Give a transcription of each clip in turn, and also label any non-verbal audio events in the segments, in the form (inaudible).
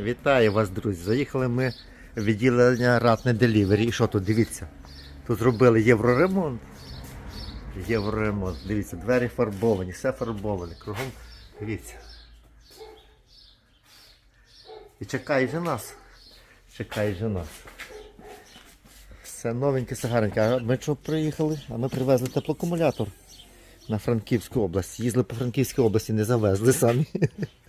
Вітаю вас, друзі. Заїхали ми в відділення ратне Делівері. І що тут, дивіться? Тут зробили євроремонт. Євроремонт. Дивіться, двері фарбовані, все фарбоване. Кругом. Дивіться. І чекає же нас. Чекає же нас. Все новеньке, все гарненьке. А ми що приїхали? А ми привезли теплоакумулятор на Франківську область. Їздили по Франківській області, не завезли самі. (laughs)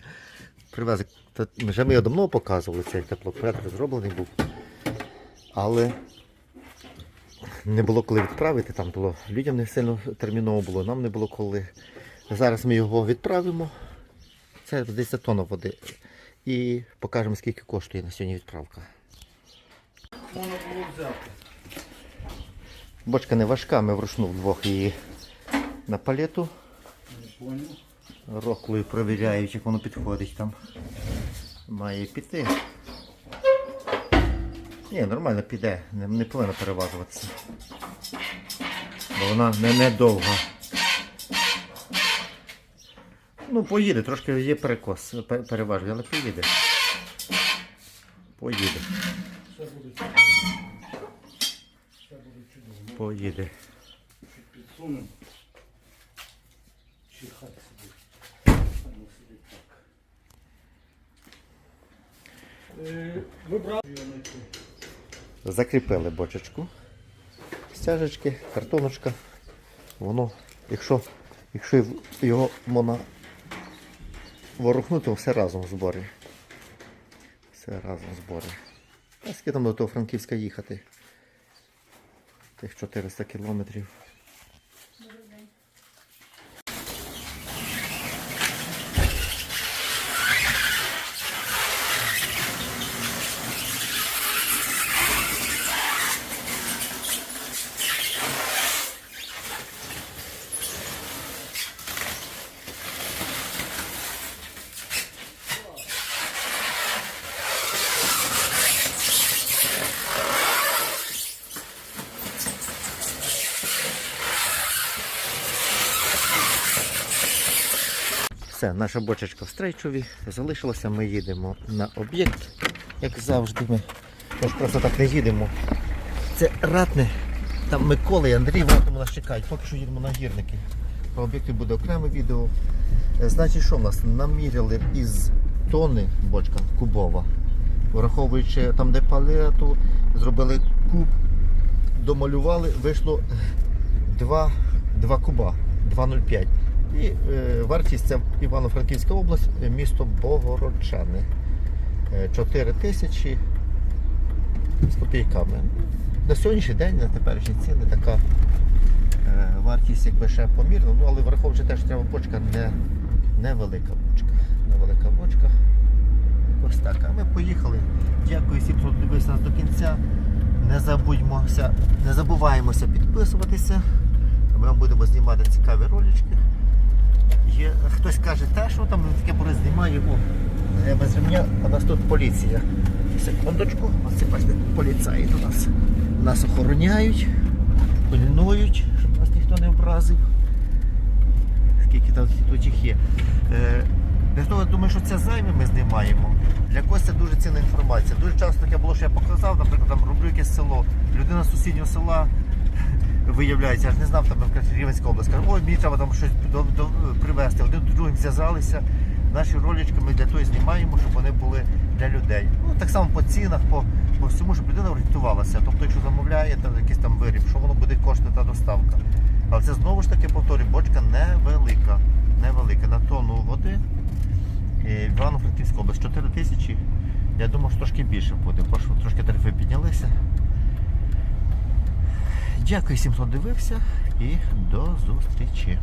Привезли. Та Вже ми його давно показували, цей теплоакумулятор зроблений був. Але не було коли відправити, там було людям не сильно терміново було, нам не було коли. Зараз ми його відправимо. Це 10 тонн води. І покажемо, скільки коштує на сьогодні відправка. Можна було взяти. Бочка не важка, ми вручну вдвох її на палету. Не. Роклою провіряють, як воно підходить там. Має піти. Ні, нормально піде, не, не повинна переважуватися. Бо вона не, не довга. Ну, поїде, трошки є перекос, пе- переважує, але поїде. Поїде, Все буде чудово. Все буде чудово. поїде. Підсунемо. Чи хай Закріпили бочечку. Стяжечки, картоночка. Воно, якщо, якщо його можна ворухнути, то все разом в зборі. Все разом в зборі. А скільки там до того Франківська їхати? Тих 400 кілометрів. Все, наша бочечка в стрейчові. Залишилося, ми їдемо на об'єкт, як завжди. Ми, ми ж просто так не їдемо. Це ратне. Там Микола і Андрій в нас чекають. Поки що їдемо на гірники. Про об'єкти буде окреме відео. Е, Значить, що в нас? Наміряли із тони бочка кубова. Враховуючи там, де палету, зробили куб, домалювали, вийшло 2, 2 куба, 2,05. І е, вартість це Івано-Франківська область, е, місто Богородчани. Е, 4 тисячі з копійками. На сьогоднішній день, на теперішні ціни, така е, вартість якби ще помірна, ну, але враховуючи те, що треба бочка не, невелика бочка. Невелика бочка. Ось так. А ми поїхали. Дякую всім, хто дивився нас до кінця. Не забудьмося, не забуваємося підписуватися. Ми вам будемо знімати цікаві ролички. Є, хтось каже, те, що там таке були знімаю, о, я без ремня, а нас тут поліція. Секундочку, ось це бачите, поліцаї до нас. Нас охороняють, пильнують, щоб нас ніхто не образив. Скільки там тут є. Е, для того, я думаю, що це займе ми знімаємо. Для когось це дуже цінна інформація. Дуже часто таке було, що я показав, наприклад, там роблю якесь село. Людина з сусіднього села виявляється, я ж не знав, там Рівенська область. Каже, ой, мені треба там щось до, до, привезти. Один до другим зв'язалися. Наші ролички ми для того знімаємо, щоб вони були для людей. Ну, так само по цінах, по, по всьому, щоб людина орієнтувалася. Тобто, якщо замовляє там, якийсь там виріб, що воно буде коштувати та доставка. Але це знову ж таки повторюю, бочка невелика. Невелика. На тонну води. Е, Івано-Франківська область 4 тисячі. Я думаю, що трошки більше буде, бо трошки тарифи піднялися. Дякую всім, хто дивився, і до зустрічі.